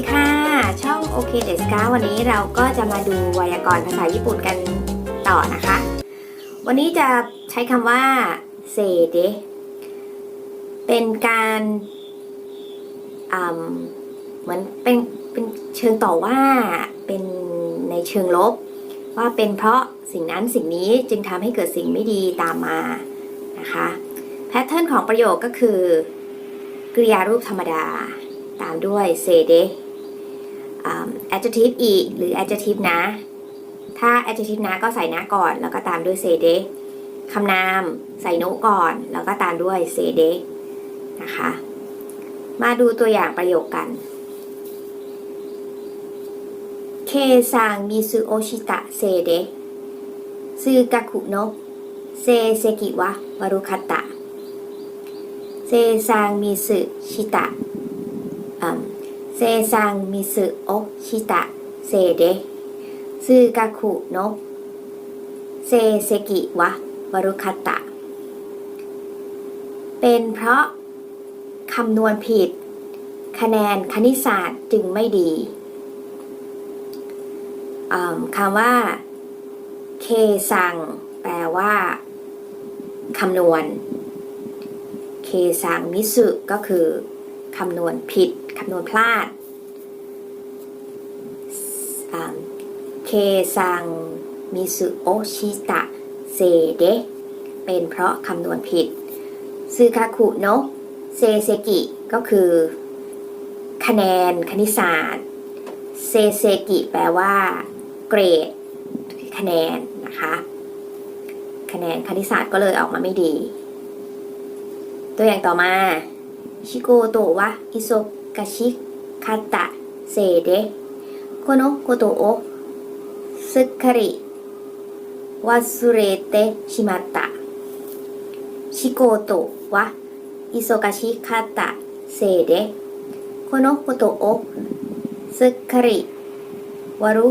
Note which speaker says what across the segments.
Speaker 1: ดีค่ะ ช่องโอเคเดสกาวันนี้เราก็จะมาดูไวยากรณ์ภาษาญี่ปุ่นกันต่อนะคะ วันนี้จะใช้คำว่าเซเดเป็นการเหมือนเป็นเป็นเชิงต่อว่าเป็นในเชิงลบ ว่าเป็นเพราะสิ่งนั้นสิ่งนี้จึงทำให้เกิดสิ่งไม่ดีตามมานะคะแพทเทิร์นของประโยคก็คือ กริยารูปธรรมดาตามด้วยเซเด adjective อีกหรือ adjective นะ ถ้า adjective นะก็ใส่นะก่อน แล้วก็ตามด้วยเซเดคำนามใส่โนก่อน แล้วก็ตามด้วยเซเดนะคะ มาดูตัวอย่างประโยคกันเคซังมิซุโอชิตะเซเดซึกะคุโนะเซเซกิวะวารุคัตะเซซังมิซุชิตะ เซซังมิซุโอชิตะ เซเดซึกะคุโนเซเซกิวะวรุคัตะ เป็นเพราะคำนวณผิด คะแนนคณิตศาสตร์จึงไม่ดีคำว่า เคซัง แปลว่าคำนวณ เคซังมิสุก็คือคำนวณผิดำนวณพลาดอืมเคซังมิสุโอชิตะเซเดเป็นเพราะคำนวณผิดซึคาคุโนเซเซกิก็คือ คะแนนคณิตศาสตร์ เซเซกิแปลว่า เกรด คะแนนนะคะ คะแนนคณิตศาสตร์ก็เลยออกมาไม่ดี ตัวอย่างต่อมาชิโกโตะวะอิโซ กชิคาตะเซเดโคโนโกโตโอสึคาริวาสุเรเตชิมาตะชิโกโตะวะอิโซกาชิคาตะเซเดโคโนโกโตโอสึคาริวารุ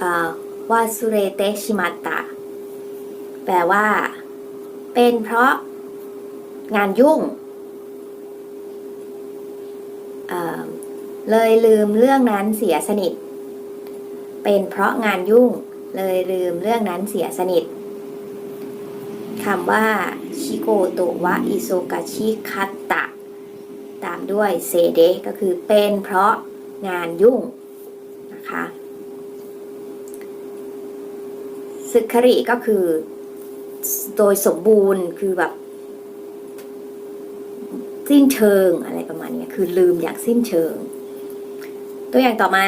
Speaker 1: อ่าวาสุเรเตชิมาตะแปลว่า เป็นเพราะงานยุ่ง เลยลืมเรื่องนั้นเสียสนิท เป็นเพราะงานยุ่ง เลยลืมเรื่องนั้นเสียสนิทคำว่าชิโกโตะวะอิโซกาชิคัตตะ ตามด้วยเซเดก็คือเป็นเพราะงานยุ่งนะคะสึกคริก็คือโดยสมบูรณ์คือแบบ สิ้นเชิงอะไรประมาณนี้ คือลืมอย่างสิ้นเชิง ตัวอย่างต่อมา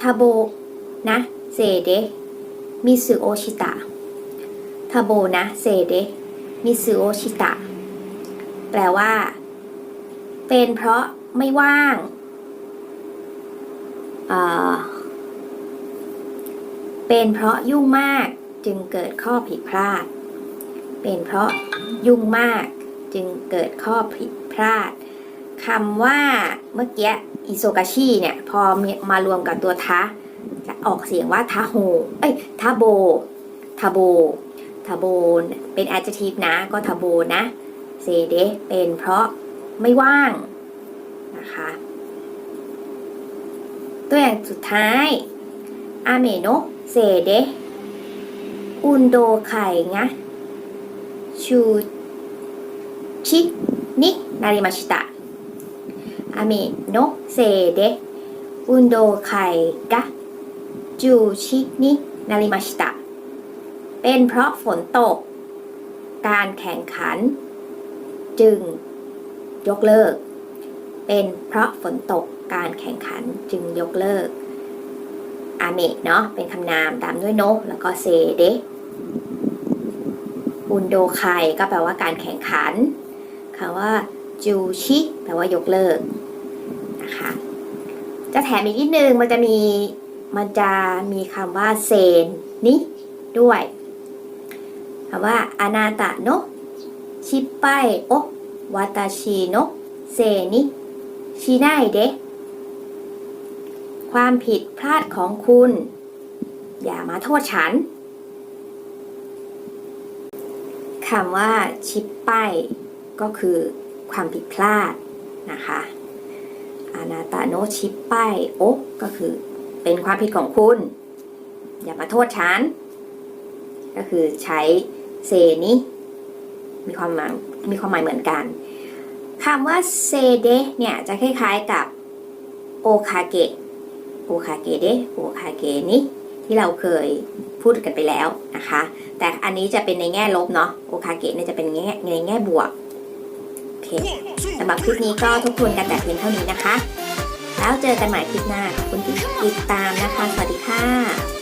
Speaker 1: ทาโบนะเซเดมิสึโอชิตะทาโบนะเซเดมิสึโอชิตะแปลว่า เป็นเพราะไม่ว่างอ่าเป็นเพราะยุ่งมากจึงเกิดข้อผิดพลาด เป็นเพราะยุ่งมากจึงเกิดข้อผิดพลาด คำว่าเมื่อกี้อิโซกาชิเนี่ย พอมารวมกับตัวทะจะออกเสียงว่าทาโฮเอ้ยทาโบทาโบทาโบเป็น adjective นะ ก็ทาโบนะเซเดเป็นเพราะไม่ว่างนะคะตัวอย่างสุดท้ายอาเมโนเซเดอุนโดไข่งะชูชินินาริมาชิตะ อเมโนเซเดอุนโดไข่กะจูชินินาริมาชิตะ เป็นเพราะฝนตก การแข่งขัน จึงยกเลิก เป็นเพราะฝนตกการแข่งขันจึงยกเลิก อาเมะเนาะเป็นคำนามตามด้วยโนแล้วก็เซเดอุนโดไคก็แปลว่าการแข่งขันคำว่า จูชิแปลว่ายกเลิกนะคะจะแถมอีกนิดนึงมันจะมีมันจะมีคำว่าเซนนี้ด้วยคำว่าอนาตะโนชิปไปโอวาตาชิโนเซนิชิไนเดะความผิดพลาดของคุณ อย่ามาโทษฉันคำว่าชิปไปก็คือ ความผิดพลาดนะคะอานาตาโนชิปไปโอะก็คือเป็นความผิดของคุณ อย่ามาโทษฉัน ก็คือใช้เซนี้มีความหมายมีความหมายเหมือนกันคำว่าเซเดเนี่ยจะคล้ายๆกับโอคาเกะโอคาเกะเดโอคาเกะนี้ที่เราเคยพูดกันไปแล้วนะคะ แต่อันนี้จะเป็นในแง่ลบเนาะโอคาเกะเนี่ยจะเป็นแง่ในแง่บวก เคสำหรับคลิปนี้ก็ทบทวนกันแต่เพียงเท่านี้นะคะ แล้วเจอกันใหม่คลิปหน้าขอบคุณที่ติดตามนะคะ สวัสดีค่ะ